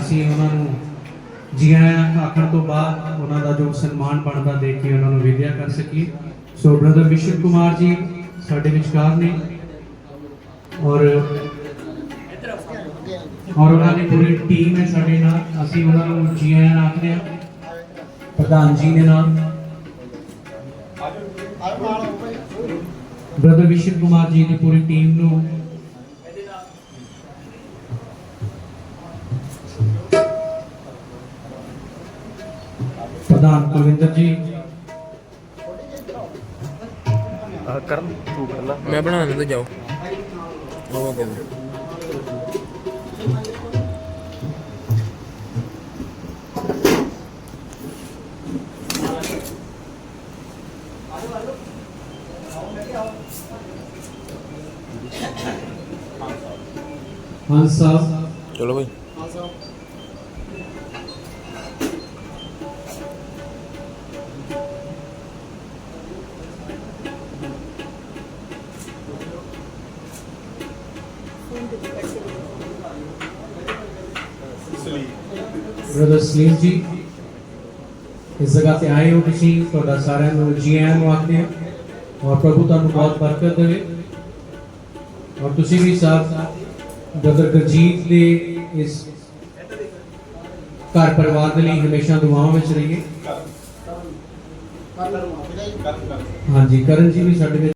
ਅਸੀਂ ਉਹਨਾਂ ਨੂੰ ਜੀ ਆਖਣ ਤੋਂ ਬਾਅਦ ਉਹਨਾਂ ਦਾ ਜੋ ਸਨਮਾਨ ਬਣਦਾ ਦੇਖ ਕੇ ਉਹਨਾਂ ਨੂੰ ਵਿਦਿਆ ਕਰ ਸਕੀਏ। ਸੋ ਬ੍ਰਦਰ ਵਿਸ਼ਵ ਕੁਮਾਰ ਜੀ, ਸਾਡੇ ਵਿਚਕਾਰ ਨੇ। ਔਰ ਔਰ ਉਹਨਾਂ ਦੀ ਪੂਰੀ ਟੀਮ ਹੈ ਸਾਡੇ ਨਾਲ। ਅਸੀਂ ਉਹਨਾਂ ਨੂੰ ਜੀਆਂ ਆਖਦੇ ਹਾਂ। ਪ੍ਰਧਾਨ ਜੀ ਦੇ ਨਾਲ। ਬ੍ਰਦਰ ਵਿਸ਼ਵ ਕੁਮਾਰ ਜੀ ਦੀ ਪੂਰੀ ਟੀਮ ਨੂੰ ਪ੍ਰਧਾਨ ਕੁਲਵਿੰਦਰ ਜੀ। ਆ ਕਰਨ ਤੂੰ ਕਰਨਾ ਮੈਂ ਬਣਾ ਦਿੰਦਾ ਜਾਓ। ਕਹਿੰਦੇ ਹੰਸ ਸਾਹਿਬ ਚਲੋ ਭਾਈ ਬ੍ਰਦਰ ਸਲੀਮ ਜੀ ਇਸ ਜਗ੍ਹਾ ਤੇ ਆਏ ਹੋ ਤੁਸੀਂ ਤੁਹਾਡਾ ਸਾਰਿਆਂ ਨੂੰ ਜੀ ਆਇਆਂ ਨੂੰ ਆਖਦੇ ਹਾਂ ਔਰ ਪ੍ਰਭੂ ਤੁਹਾਨੂੰ ਬਹੁਤ ਬਰਕਤ ਦੇਵੇ ਔਰ ਤੁਸੀਂ ਵੀ ਸਾਹਿਬ ਬ੍ਰਦਰ ਗਰਜੀਤ ਦੇ ਇਸ ਘਰ ਪਰਿਵਾਰ ਦੇ ਲਈ ਹਮੇਸ਼ਾ ਦੁਆਵਾਂ ਵਿੱਚ ਰਹੀਏ ਹਾਂਜੀ ਕਰਨ ਜੀ ਵੀ ਸਾਡੇ